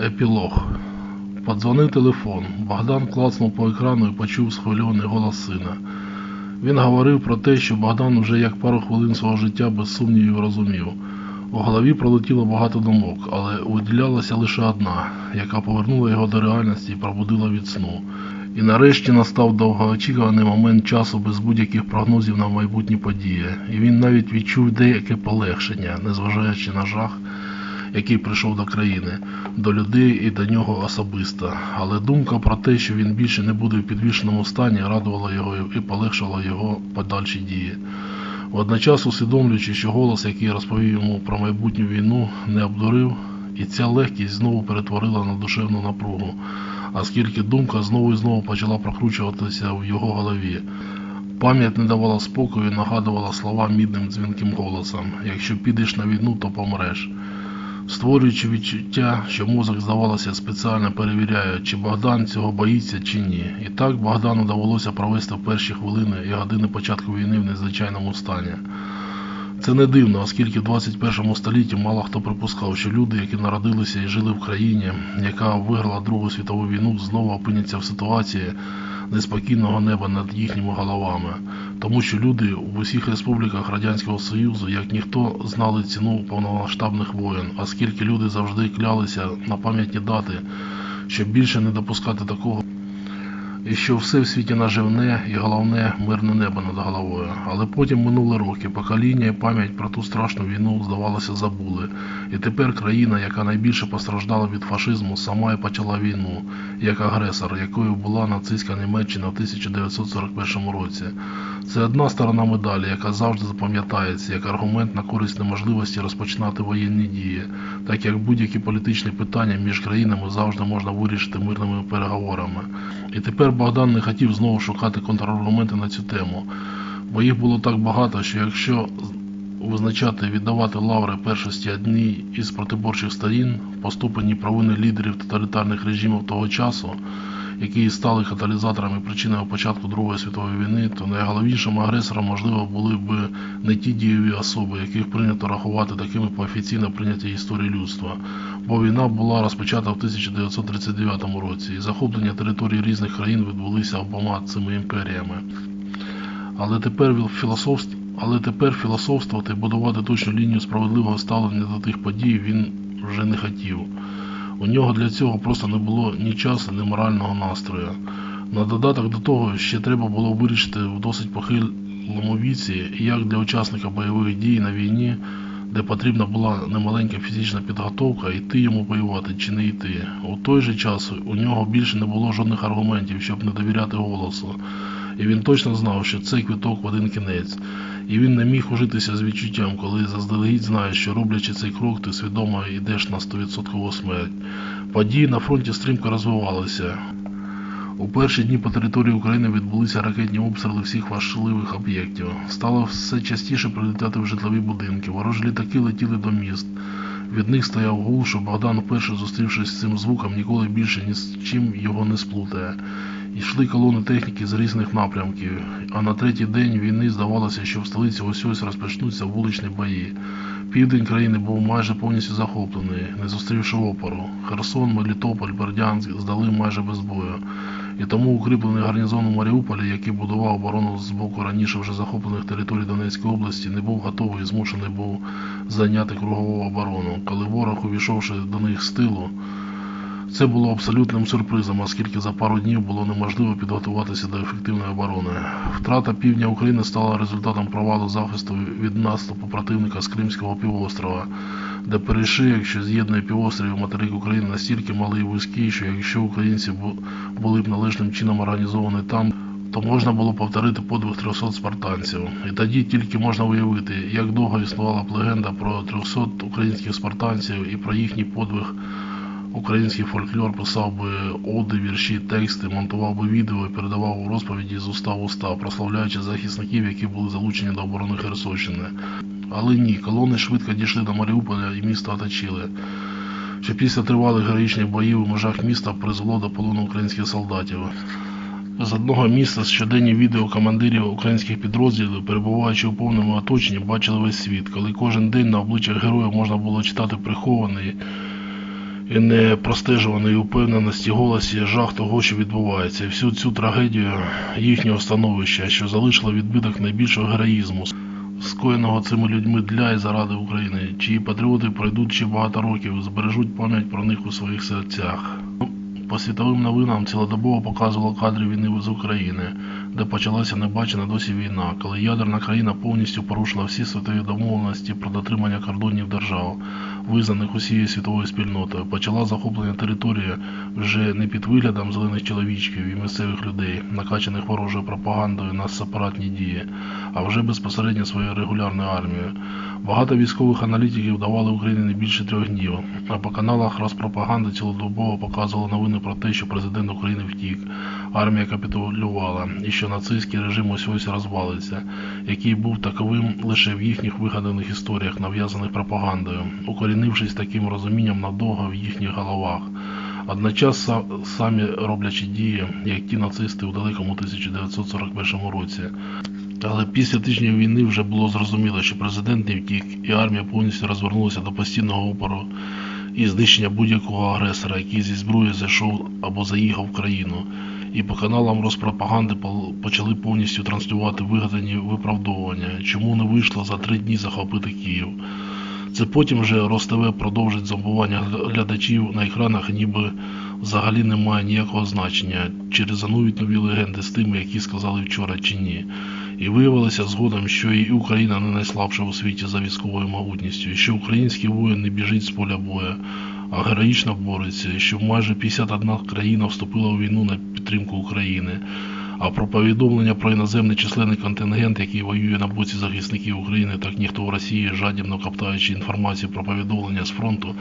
Епілог. Подзвонив телефон. Богдан клацнув по екрану і почув схвильований голос сина. Він говорив про те, що Богдан уже як пару хвилин свого життя без сумнівів розумів. У голові пролетіло багато думок, але виділялася лише одна, яка повернула його до реальності і пробудила від сну. І нарешті настав довгоочікуваний момент часу без будь-яких прогнозів на майбутні події, і він навіть відчув деяке полегшення, незважаючи на жах, який прийшов до країни, до людей і до нього особисто. Але думка про те, що він більше не буде в підвішеному стані, радувала його і полегшила його подальші дії. Водночас усвідомлюючи, що голос, який розповів йому про майбутню війну, не обдурив, і ця легкість знову перетворила на душевну напругу, оскільки думка знову і знову почала прокручуватися в його голові. Пам'ять не давала спокою і нагадувала слова мідним дзвінким голосом якщо підеш на війну, то помреш. Створюючи відчуття, що мозок, здавалося, спеціально перевіряє, чи Богдан цього боїться чи ні. І так Богдану довелося провести перші хвилини і години початку війни в незвичайному стані. Це не дивно, оскільки в 21 столітті мало хто припускав, що люди, які народилися і жили в країні, яка виграла Другу світову війну, знову опиняться в ситуації неспокійного неба над їхніми головами, тому що люди в усіх республіках Радянського Союзу, як ніхто, знали ціну повномасштабних воєн, оскільки люди завжди клялися на пам'ятні дати, щоб більше не допускати такого. І що все в світі наживне і головне мирне небо над головою. Але потім минули роки, покоління і пам'ять про ту страшну війну, здавалося, забули. І тепер країна, яка найбільше постраждала від фашизму, сама і почала війну, як агресор, якою була нацистська Німеччина в 1941 році. Це одна сторона медалі, яка завжди запам'ятається як аргумент на користь неможливості розпочинати воєнні дії, так як будь-які політичні питання між країнами завжди можна вирішити мирними переговорами. І тепер Богдан не хотів знову шукати контраргументи на цю тему, бо їх було так багато, що якщо визначати віддавати лаври першості одній із протиборчих сторін, поступені провини лідерів тоталітарних режимів того часу, які стали каталізаторами і причиною початку Другої світової війни, то найголовнішим агресором, можливо, були б не ті дієві особи, яких прийнято рахувати такими по офіційно прийнятій історії людства. Бо війна була розпочата в 1939 році, і захоплення територій різних країн відбулися обома цими імперіями. Але тепер філософство. Але тепер філософствувати і будувати точну лінію справедливого ставлення до тих подій він вже не хотів. У нього для цього просто не було ні часу, ні морального настрою. На додаток до того, ще треба було вирішити в досить похилому віці, як для учасника бойових дій на війні, де потрібна була немаленька фізична підготовка, йти йому воювати чи не йти. У той же час у нього більше не було жодних аргументів, щоб не довіряти голосу. І він точно знав, що цей квиток в один кінець. І він не міг ужитися з відчуттям, коли заздалегідь знаєш, що роблячи цей крок, ти свідомо йдеш на 100% смерть. Події на фронті стрімко розвивалися. У перші дні по території України відбулися ракетні обстріли всіх важливих об'єктів. Стало все частіше прилітати в житлові будинки. Ворожі літаки летіли до міст. Від них стояв гул, що Богдан, вперше зустрівшись з цим звуком, ніколи більше ні з чим його не сплутає. Йшли колони техніки з різних напрямків, а на третій день війни здавалося, що в столиці ось ось розпочнуться вуличні бої. Південь країни був майже повністю захоплений, не зустрівши опору. Херсон, Мелітополь, Бердянськ здали майже без бою. І тому укріплений гарнізон у Маріуполі, який будував оборону з боку раніше вже захоплених територій Донецької області, не був готовий і змушений був зайняти кругову оборону. Коли ворог, увійшовши до них з тилу, це було абсолютним сюрпризом, оскільки за пару днів було неможливо підготуватися до ефективної оборони. Втрата півдня України стала результатом провалу захисту від наступу противника з Кримського півострова, де перейшли, якщо з'єднує півострів і материк України настільки малий і вузький, що якщо українці були б належним чином організовані там, то можна було повторити подвиг 300 спартанців. І тоді тільки можна уявити, як довго існувала б легенда про 300 українських спартанців і про їхній подвиг. Український фольклор писав би оди, вірші, тексти, монтував би відео і передавав у розповіді з уста в уста, прославляючи захисників, які були залучені до оборони Херсонщини. Але ні, колони швидко дійшли до Маріуполя і місто оточили. Що після тривалих героїчних боїв у межах міста призвело до полону українських солдатів. З одного міста щоденні відео командирів українських підрозділів, перебуваючи у повному оточенні, бачили весь світ, коли кожен день на обличчях героїв можна було читати прихований і непростежуваної упевненості голосі жах того, що відбувається, і всю цю трагедію їхнього становища, що залишило відбиток найбільшого героїзму, скоєного цими людьми для і заради України, чиї патріоти пройдуть ще багато років, збережуть пам'ять про них у своїх серцях. По світовим новинам цілодобово показувало кадри війни з України, де почалася небачена досі війна, коли ядерна країна повністю порушила всі світові домовленості про дотримання кордонів держав, визнаних усією світовою спільнотою, почала захоплення території вже не під виглядом зелених чоловічків і місцевих людей, накачаних ворожою пропагандою на сепаратні дії, а вже безпосередньо своєю регулярною армією. Багато військових аналітиків давали Україні не більше трьох днів, а по каналах розпропаганди цілодобово показували новини про те, що президент України втік, армія капітулювала і що нацистський режим ось ось розвалиться, який був таковим лише в їхніх вигаданих історіях, нав'язаних пропагандою, укорінившись таким розумінням надовго в їхніх головах. Одночас самі роблячи дії, як ті нацисти у далекому 1941 році. Але після тижня війни вже було зрозуміло, що президент не втік, і армія повністю розвернулася до постійного опору і знищення будь-якого агресора, який зі зброї зайшов або заїхав в країну. І по каналам розпропаганди почали повністю транслювати вигадані виправдовування, чому не вийшло за три дні захопити Київ. Це потім вже РосТВ продовжить зомбування глядачів на екранах, ніби взагалі немає ніякого значення, чи резонують нові легенди з тими, які сказали вчора чи ні. І виявилося згодом, що і Україна не найслабша у світі за військовою могутністю, і що український воїн не біжить з поля бою, героїчно бореться, що майже 51 країна вступила у війну на підтримку України. А про повідомлення про іноземний численний контингент, який воює на боці захисників України, так ніхто в Росії, жадібно коптаючи інформацію про повідомлення з фронту,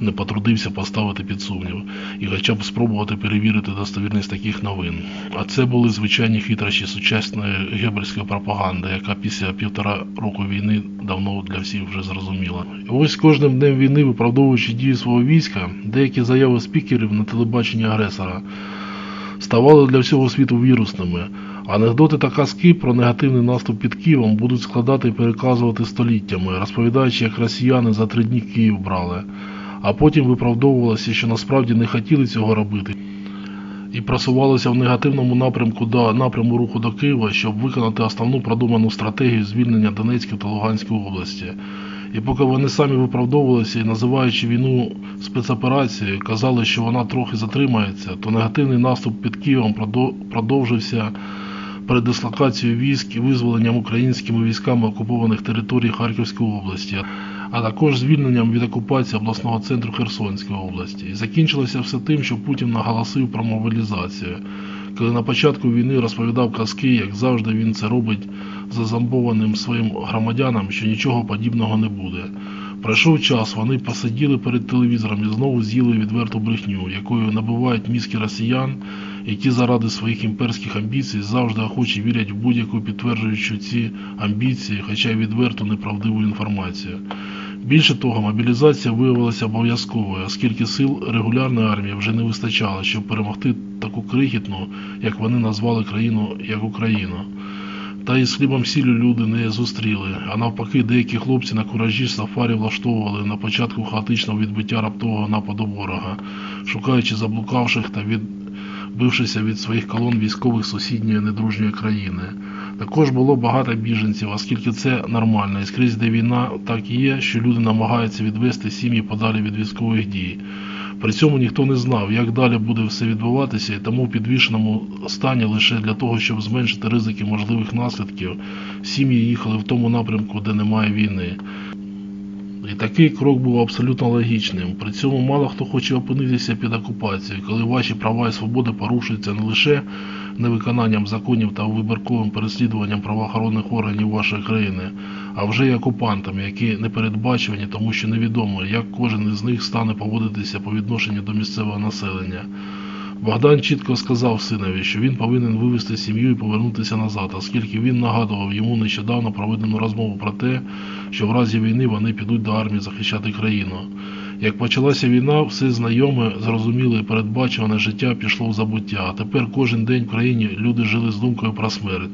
не потрудився поставити під сумнів, і хоча б спробувати перевірити достовірність таких новин. А це були звичайні хитрощі сучасної гебельської пропаганди, яка після півтора року війни давно для всіх вже зрозуміла. І ось кожним днем війни, виправдовуючи дії свого війська, деякі заяви спікерів на телебаченні агресора ставали для всього світу вірусними. Анекдоти та казки про негативний наступ під Києвом будуть складати і переказувати століттями, розповідаючи, як росіяни за три дні Київ брали, а потім виправдовувалося, що насправді не хотіли цього робити. І просувалися в негативному напрямку до напряму руху до Києва, щоб виконати основну продуману стратегію звільнення Донецької та Луганської області. І поки вони самі виправдовувалися і називаючи війну спецоперацією, казали, що вона трохи затримається, то негативний наступ під Києвом продо- продовжився передислокацією військ і визволенням українськими військами окупованих територій Харківської області, а також звільненням від окупації обласного центру Херсонської області. І закінчилося все тим, що Путін наголосив про мобілізацію. Коли на початку війни розповідав казки, як завжди він це робить зазомбованим своїм громадянам, що нічого подібного не буде. Пройшов час, вони посиділи перед телевізором і знову з'їли відверту брехню, якою набивають мізки росіян, які заради своїх імперських амбіцій завжди охоче вірять в будь-яку підтверджуючу ці амбіції, хоча й відверту неправдиву інформацію. Більше того, мобілізація виявилася обов'язковою, оскільки сил регулярної армії вже не вистачало, щоб перемогти таку крихітну, як вони назвали країну, як Україну. Та із хлібом сіллю люди не зустріли, а навпаки, деякі хлопці на куражі сафарі влаштовували на початку хаотичного відбиття раптового нападу ворога, шукаючи заблукавших та відбившися від своїх колон військових сусідньої недружньої країни. Також було багато біженців, оскільки це нормально, і скрізь де війна так і є, що люди намагаються відвести сім'ї подалі від військових дій. При цьому ніхто не знав, як далі буде все відбуватися, і тому в підвішеному стані лише для того, щоб зменшити ризики можливих наслідків, сім'ї їхали в тому напрямку, де немає війни. І такий крок був абсолютно логічним. При цьому мало хто хоче опинитися під окупацією, коли ваші права і свободи порушуються не лише невиконанням законів та вибірковим переслідуванням правоохоронних органів вашої країни, а вже й окупантами, які не передбачувані, тому що невідомо, як кожен із них стане поводитися по відношенню до місцевого населення. Богдан чітко сказав синові, що він повинен вивести сім'ю і повернутися назад, оскільки він нагадував йому нещодавно проведену розмову про те, що в разі війни вони підуть до армії захищати країну. Як почалася війна, все знайоме, зрозуміле і передбачуване життя пішло в забуття. А тепер кожен день в країні люди жили з думкою про смерть.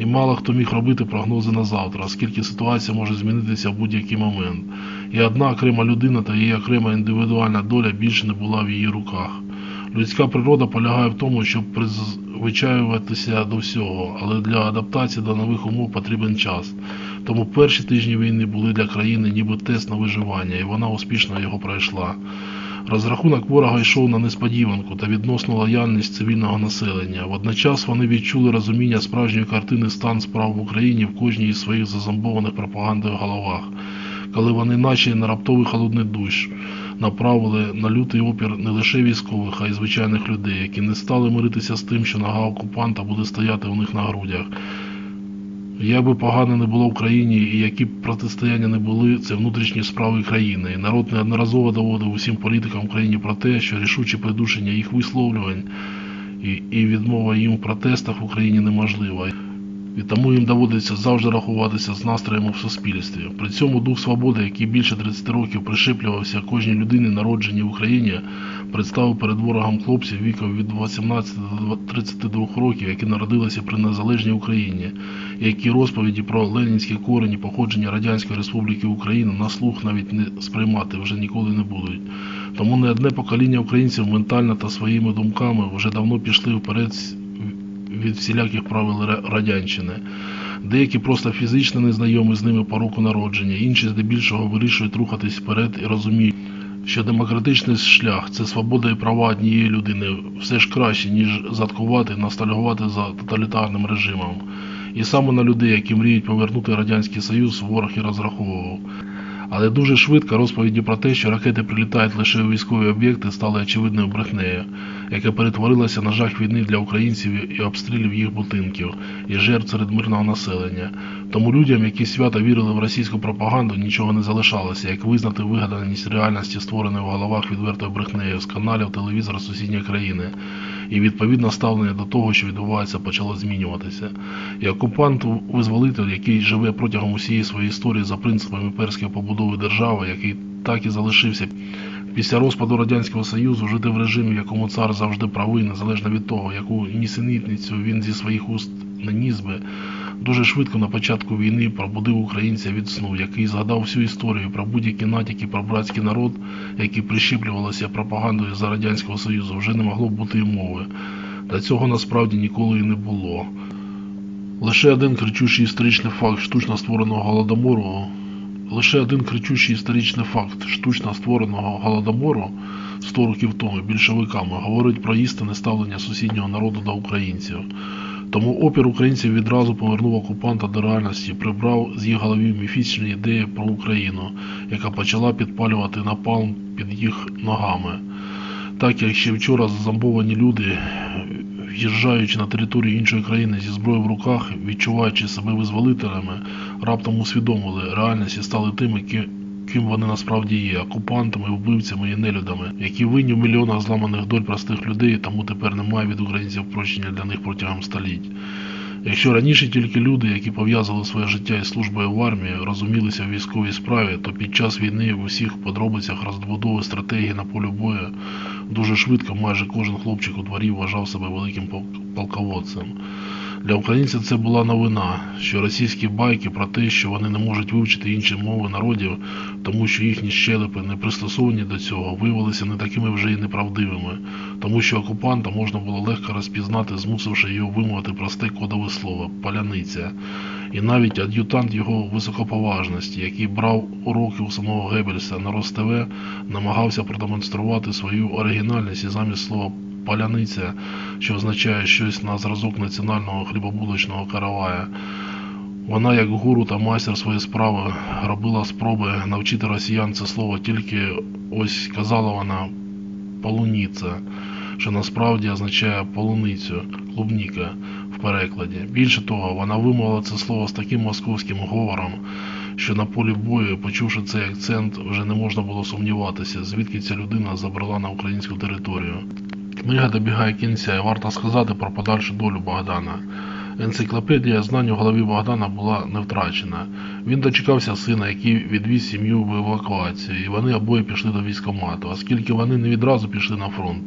І мало хто міг робити прогнози на завтра, оскільки ситуація може змінитися в будь-який момент. І одна окрема людина та її окрема індивідуальна доля більше не була в її руках. Людська природа полягає в тому, щоб призвичаюватися до всього, але для адаптації до нових умов потрібен час. Тому перші тижні війни були для країни ніби тест на виживання, і вона успішно його пройшла. Розрахунок ворога йшов на несподіванку та відносну лояльність цивільного населення. Водночас вони відчули розуміння справжньої картини стан справ в Україні в кожній із своїх зазомбованих пропагандою головах, коли вони, наче на раптовий холодний душ, направили на лютий опір не лише військових, а й звичайних людей, які не стали миритися з тим, що нога окупанта буде стояти у них на грудях. Як би погано не було в країні і які б протистояння не були, це внутрішні справи країни. І народ неодноразово доводив усім політикам в країні про те, що рішуче придушення їх висловлювань і, і відмова їм в протестах в Україні неможлива. І тому їм доводиться завжди рахуватися з настроями в суспільстві. При цьому дух свободи, який більше 30 років пришиплювався кожній людині, народженій в Україні, представив перед ворогом хлопців віком від 18 до 32 років, які народилися при незалежній Україні, які розповіді про ленінські корені походження Радянської Республіки Україна на слух навіть не сприймати вже ніколи не будуть. Тому не одне покоління українців ментально та своїми думками вже давно пішли вперед від всіляких правил радянщини. Деякі просто фізично незнайомі з ними по року народження, інші здебільшого вирішують рухатись вперед і розуміють, що демократичний шлях це свобода і права однієї людини все ж краще, ніж заткувати, ностальгувати за тоталітарним режимом. І саме на людей, які мріють повернути Радянський Союз, ворог і розраховував. Але дуже швидко розповіді про те, що ракети прилітають лише у військові об'єкти, стали очевидною брехнею, яка перетворилася на жах війни для українців і обстрілів їх будинків і жертв серед мирного населення. Тому людям, які свято вірили в російську пропаганду, нічого не залишалося, як визнати вигаданість реальності, створеної в головах відвертою брехнею з каналів телевізора сусідньої країни. І відповідно ставлення до того, що відбувається, почало змінюватися. І окупант-визволитель, який живе протягом усієї своєї історії за принципами перської побудови держави, який так і залишився після розпаду Радянського Союзу, жити в режимі, в якому цар завжди правий, незалежно від того, яку нісенітницю він зі своїх уст не ніс би, дуже швидко на початку війни пробудив українця від сну, який згадав всю історію про будь-які натяки про братський народ, які прищіплювалися пропагандою за Радянського Союзу, вже не могло бути і мови. Та цього насправді ніколи і не було. Лише один кричущий історичний факт штучно створеного голодомору, лише один кричущий історичний факт штучно створеного голодомору 100 років тому більшовиками говорить про істинне ставлення сусіднього народу до українців. Тому опір українців відразу повернув окупанта до реальності, прибрав з їх головів міфічні ідеї про Україну, яка почала підпалювати напалм під їх ногами. Так як ще вчора зазомбовані люди, в'їжджаючи на територію іншої країни зі зброєю в руках, відчуваючи себе визволителями, раптом усвідомили реальність і стали тими, ким вони насправді є окупантами, вбивцями і нелюдами, які винні в мільйонах зламаних доль простих людей, тому тепер немає від українців прощення для них протягом століть. Якщо раніше тільки люди, які пов'язали своє життя із службою в армії, розумілися в військовій справі, то під час війни в усіх подробицях розбудови стратегії на полі бою дуже швидко майже кожен хлопчик у дворі вважав себе великим полководцем. Для українців це була новина, що російські байки про те, що вони не можуть вивчити інші мови народів, тому що їхні щелепи не пристосовані до цього, виявилися не такими вже й неправдивими, тому що окупанта можна було легко розпізнати, змусивши його вимовити просте кодове слово паляниця. І навіть ад'ютант його високоповажності, який брав уроки у самого Геббельса на РосТВ, намагався продемонструвати свою оригінальність і замість слова паляниця, що означає щось на зразок національного хлібобулочного каравая. Вона, як гуру та майстер своєї справи, робила спроби навчити росіян це слово, тільки ось казала вона полуніця, що насправді означає полуницю, клубніка в перекладі. Більше того, вона вимовила це слово з таким московським говором, що на полі бою, почувши цей акцент, вже не можна було сумніватися, звідки ця людина забрала на українську територію. Книга добігає кінця і варто сказати про подальшу долю Богдана. Енциклопедія знань у голові Богдана була не втрачена. Він дочекався сина, який відвіз сім'ю в евакуацію, і вони обоє пішли до військкомату, оскільки вони не відразу пішли на фронт,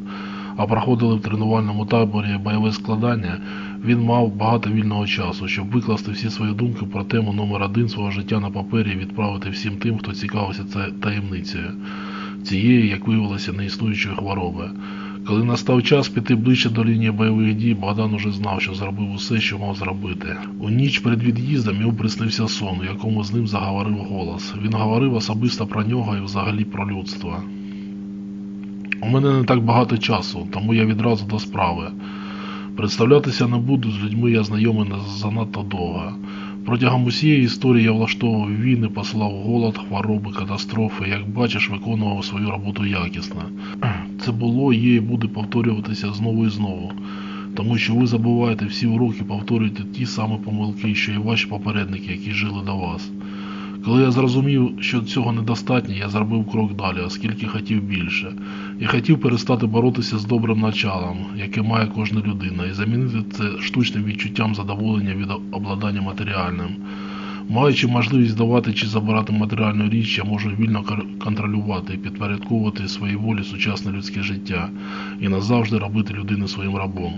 а проходили в тренувальному таборі бойове складання, він мав багато вільного часу, щоб викласти всі свої думки про тему номер один свого життя на папері і відправити всім тим, хто цікавився це таємницею цієї, як виявилося, неіснуючої хвороби. Коли настав час піти ближче до лінії бойових дій, Богдан уже знав, що зробив усе, що мав зробити. У ніч перед від'їздом йому приснився сон, у якому з ним заговорив голос. Він говорив особисто про нього і взагалі про людство. У мене не так багато часу, тому я відразу до справи. Представлятися не буду, з людьми я знайомий занадто довго. Протягом усієї історії я влаштовував війни, послав голод, хвороби, катастрофи. Як бачиш, виконував свою роботу якісно. Це було, є і буде повторюватися знову і знову. Тому що ви забуваєте всі уроки, повторюєте ті самі помилки, що і ваші попередники, які жили до вас. Коли я зрозумів, що цього недостатньо, я зробив крок далі, оскільки хотів більше. Я хотів перестати боротися з добрим началом, яке має кожна людина, і замінити це штучним відчуттям задоволення від обладнання матеріальним. Маючи можливість давати чи забирати матеріальну річ, я можу вільно контролювати і підпорядковувати своїй волі сучасне людське життя і назавжди робити людину своїм рабом.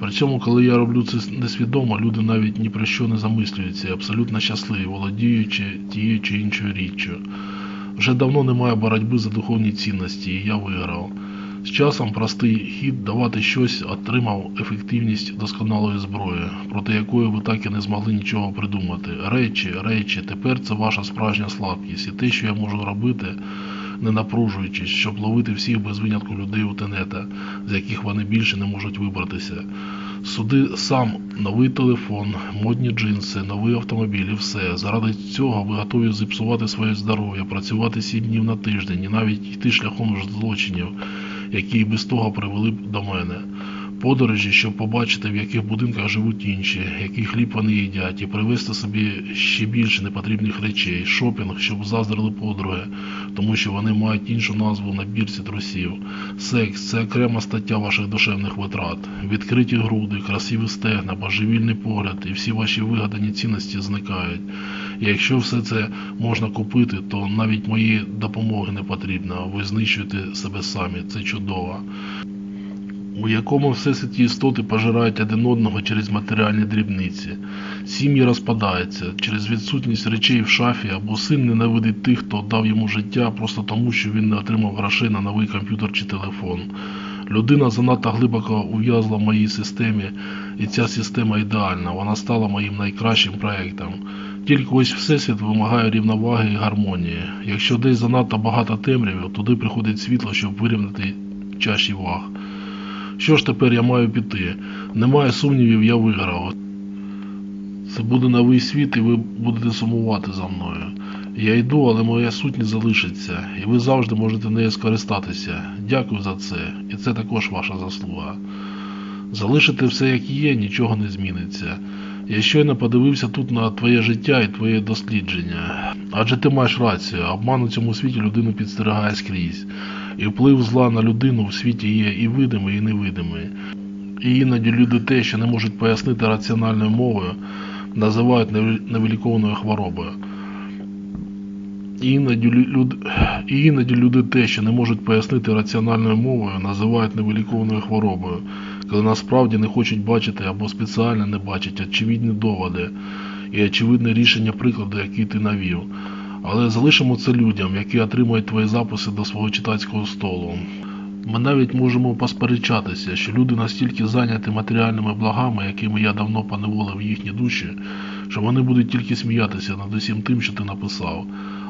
При цьому, коли я роблю це несвідомо, люди навіть ні про що не замислюються і абсолютно щасливі, володіючи тією чи іншою річчю. Вже давно немає боротьби за духовні цінності, і я виграв. З часом простий хід давати щось отримав ефективність досконалої зброї, проти якої ви так і не змогли нічого придумати. Речі, речі, тепер це ваша справжня слабкість, і те, що я можу робити, не напружуючись, щоб ловити всіх без винятку людей у тенета, з яких вони більше не можуть вибратися. Суди сам новий телефон, модні джинси, новий автомобіль і все. Заради цього ви готові зіпсувати своє здоров'я, працювати сім днів на тиждень і навіть йти шляхом злочинів, які і без того привели б до мене. Подорожі, щоб побачити, в яких будинках живуть інші, який хліб вони їдять, і привезти собі ще більше непотрібних речей, шопінг, щоб заздрили подруги, тому що вони мають іншу назву на бірці трусів. Секс це окрема стаття ваших душевних витрат. Відкриті груди, красиві стегна, божевільний погляд і всі ваші вигадані цінності зникають. Якщо все це можна купити, то навіть моєї допомоги не потрібно. Ви знищуєте себе самі. Це чудово. У якому всесвіті істоти пожирають один одного через матеріальні дрібниці. Сім'ї розпадаються через відсутність речей в шафі або син ненавидить тих, хто дав йому життя просто тому, що він не отримав грошей на новий комп'ютер чи телефон. Людина занадто глибоко ув'язла в моїй системі, і ця система ідеальна, вона стала моїм найкращим проєктом. Тільки ось всесвіт вимагає рівноваги і гармонії. Якщо десь занадто багато темряви, туди приходить світло, щоб вирівняти чаші ваг. Що ж тепер я маю піти? Немає сумнівів, я виграв. Це буде новий світ, і ви будете сумувати за мною. Я йду, але моя сутність залишиться, і ви завжди можете нею скористатися. Дякую за це, і це також ваша заслуга. Залишити все як є, нічого не зміниться. Я щойно подивився тут на твоє життя і твоє дослідження. Адже ти маєш рацію, обман у цьому світі людину підстерігає скрізь. І вплив зла на людину в світі є і видимий, і невидимий. І іноді люди те, що не можуть пояснити раціональною мовою, називають невиліковною хворобою. І іноді, люд... і іноді люди те, що не можуть пояснити раціональною мовою, називають невиліковною хворобою, коли насправді не хочуть бачити або спеціально не бачать очевидні доводи і очевидне рішення прикладу, який ти навів. Але залишимо це людям, які отримають твої записи до свого читацького столу. Ми навіть можемо посперечатися, що люди настільки зайняті матеріальними благами, якими я давно поневолив їхні душі, що вони будуть тільки сміятися над усім тим, що ти написав.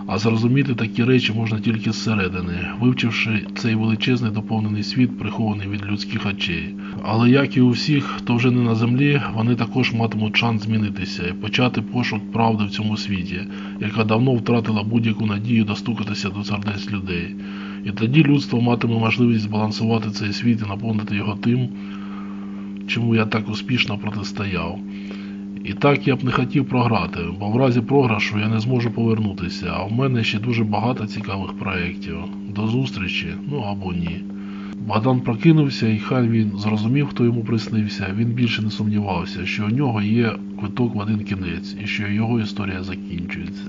А зрозуміти такі речі можна тільки зсередини, вивчивши цей величезний доповнений світ, прихований від людських очей. Але як і у всіх, хто вже не на землі, вони також матимуть шанс змінитися і почати пошук правди в цьому світі, яка давно втратила будь-яку надію достукатися до сердець людей. І тоді людство матиме можливість збалансувати цей світ і наповнити його тим, чому я так успішно протистояв. І так я б не хотів програти, бо в разі програшу я не зможу повернутися, а в мене ще дуже багато цікавих проєктів. До зустрічі, ну або ні. Богдан прокинувся, і хай він зрозумів, хто йому приснився, він більше не сумнівався, що у нього є квиток в один кінець, і що його історія закінчується.